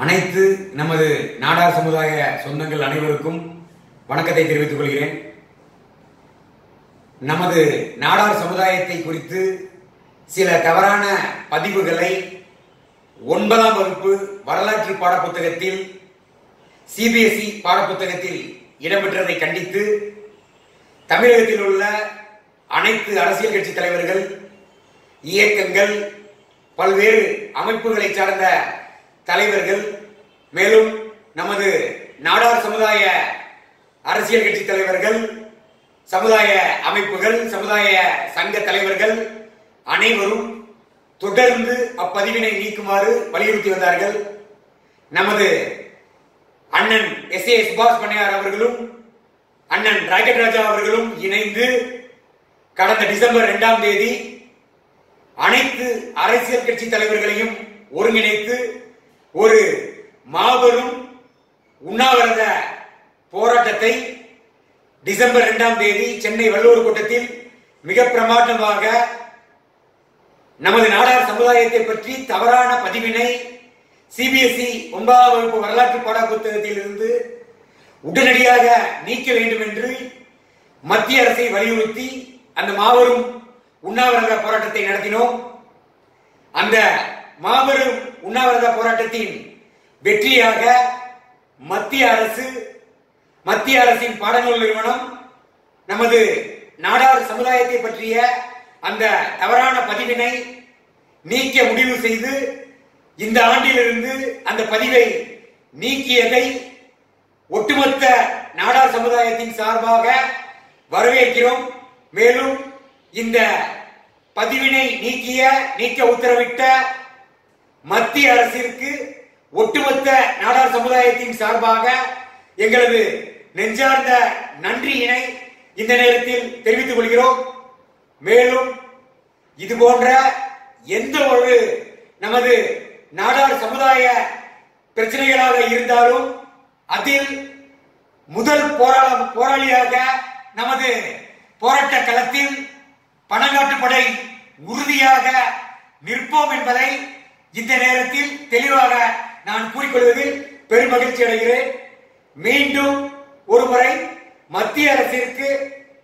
அனைத்து நமது நாடார் சமுதாய சொந்தங்கள் அனைவருக்கும் வணக்கத்தை தெரிவித்துக் கொள்கிறேன். நமது நாடார் சமுதாயத்தை குறித்து சில தவறான பதிவுகளை ஒன்பதாம் வகுப்பு வரலாற்று பாடப்புத்தகத்தில் சிபிஎஸ்இ பாடப்புத்தகத்தில் இடம்பெற்றதை கண்டித்து தமிழகத்தில் உள்ள அனைத்து அரசியல் கட்சி தலைவர்கள் இயக்கங்கள் பல்வேறு அமைப்புகளை சார்ந்த தலைவர்கள் மேலும் நமது நாடார் சமுதாய அரசியல் கட்சி தலைவர்கள் சமுதாய அமைப்புகள் சமுதாய சங்க தலைவர்கள் அனைவரும் தொடர்ந்து அப்பதிவினை நீக்குமாறு வலியுறுத்தி வந்தார்கள். நமது அண்ணன் எஸ் ஏ சுபாஷ் பண்ணையார் அவர்களும் அண்ணன் ராக்கெட் ராஜா அவர்களும் இணைந்து கடந்த டிசம்பர் இரண்டாம் தேதி அனைத்து அரசியல் கட்சி தலைவர்களையும் ஒருங்கிணைத்து ஒரு மாபெரும் உண்ணாவிரத போராட்டத்தை டிசம்பர் இரண்டாம் தேதி சென்னை வள்ளுவர் கூட்டத்தில் மிக பிரமாண்டமாக நமது நாடார் சமுதாயத்தை பற்றி தவறான பதிவினை சிபிஎஸ்இ ஒன்பதாம் வகுப்பு வரலாற்று பாட புத்தகத்தில் இருந்து உடனடியாக நீக்க வேண்டும் என்று மத்திய அரசை வலியுறுத்தி அந்த மாபெரும் உண்ணாவிரத போராட்டத்தை நடத்தினோம். அந்த மாபெரும் உண்ணாவிரத போராட்டத்தின் வெற்றியாக மத்திய அரசு மத்திய அரசின் பாடநூல் நிறுவனம் நமது நாடார் சமுதாயத்தை பற்றிய அந்த தவறான பதிவினை நீக்க முடிவு செய்து இந்த ஆண்டிலிருந்து அந்த பதிவை நீக்கியதை ஒட்டுமொத்த நாடார் சமுதாயத்தின் சார்பாக வரவேற்கிறோம். மேலும் இந்த பதிவினை நீக்கிய நீக்க உத்தரவிட்ட மத்திய அரசிற்கு ஒட்டுமொத்த நாடார் சமுதாயத்தின் சார்பாக எங்களது நெஞ்சார்ந்த நன்றியினை இந்த நேரத்தில் தெரிவித்துக் கொள்கிறோம். மேலும் இது போன்ற எந்த ஒரு நமது நாடார் சமுதாய பிரச்சனைகளாக இருந்தாலும் அதில் முதல் போராள போராளியாக நமது போராட்ட களத்தில் பணங்காட்டுப்படை உறுதியாக நிற்போம் என்பதை இந்த நேரத்தில் தெளிவாக நான் கூறிக்கொள்வதில் பெரும் மகிழ்ச்சி அடைகிறேன். மீண்டும் ஒருமுறை மத்திய அரசிற்கு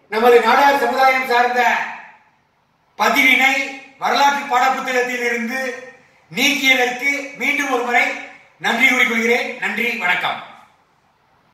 நமது நாடார் சமுதாயம் சார்ந்த பதிவினை வரலாற்று பாடப்புத்தகத்தில் இருந்து நீக்கியதற்கு மீண்டும் ஒருமுறை நன்றி கூறிக்கொள்கிறேன். நன்றி வணக்கம்.